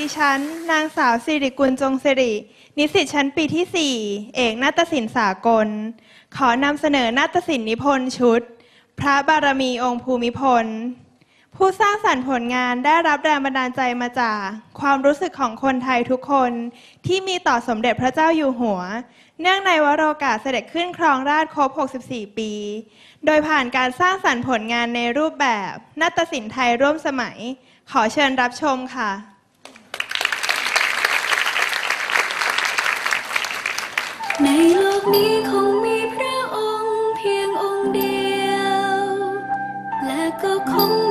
ดิฉัน นางสาวสิริกุลจงสิริ นิสิตชั้นปีที่ 4 เอกนาฏศิลป์สากล ขอนำเสนอนาฏศิลป์นิพนธ์ชุด พระบารมีองค์ภูมิพล ผู้สร้างสรรค์ผลงานได้รับแรงบันดาลใจมาจากความรู้สึกของคนไทยทุกคนที่มีต่อสมเด็จพระเจ้าอยู่หัว เนื่องในวโรกาสเสด็จขึ้นครองราชย์ครบ 64 ปี โดยผ่านการสร้างสรรค์ผลงานในรูปแบบนาฏศิลป์ไทยร่วมสมัย ขอเชิญรับชมค่ะ ในโลกนี้คงมีพระองค์เพียงองค์เดียว และก็คง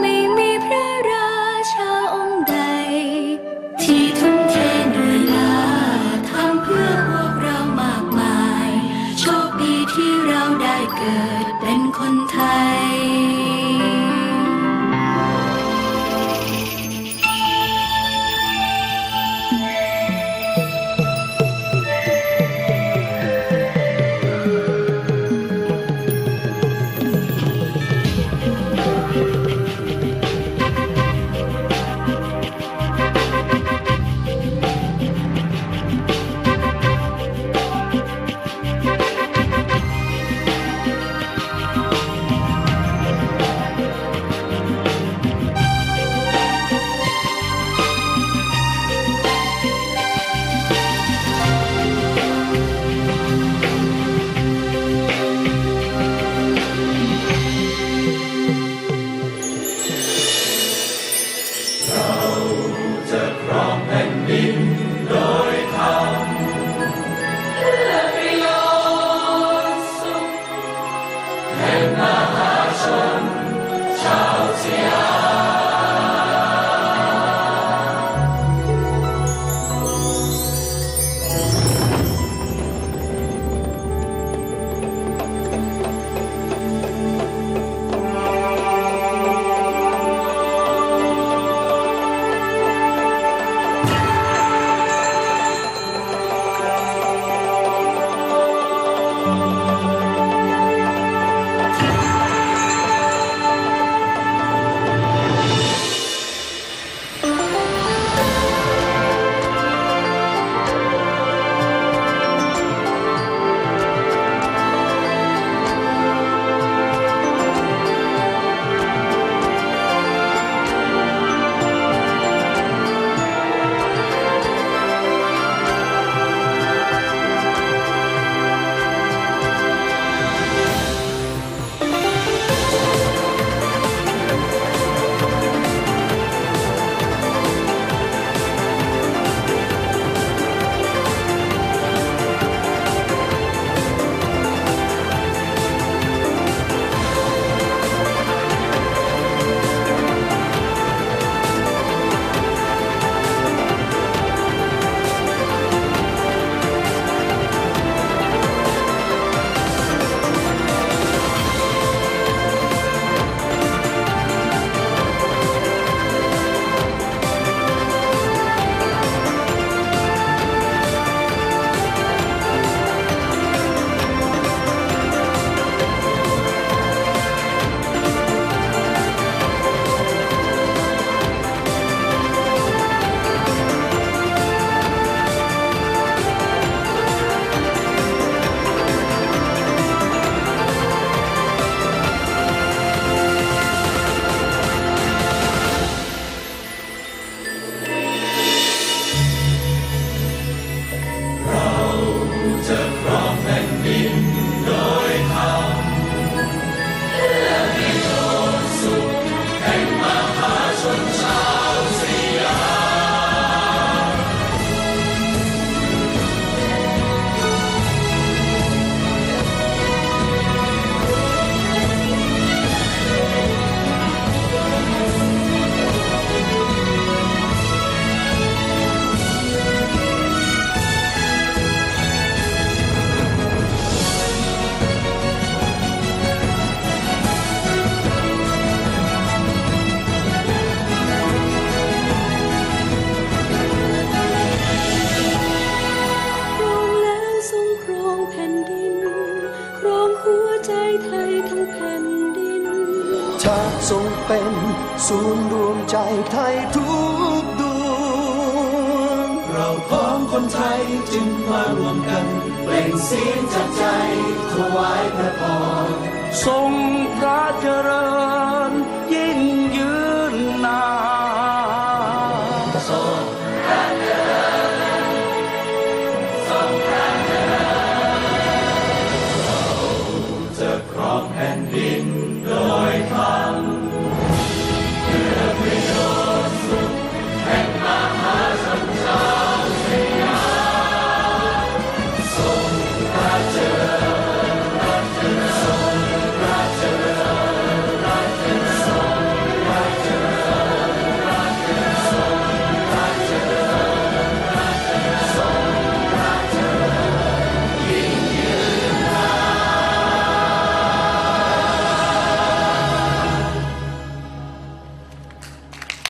ใจไทยทั้งแผ่นดินชาติทรงเป็นศูนย์รวมใจไทยทุกดวง เราของคนไทยจึงมารวมกันเปล่งเสียงจากใจถวายพระพรทรงพระเจริญยิ่งยืนนาน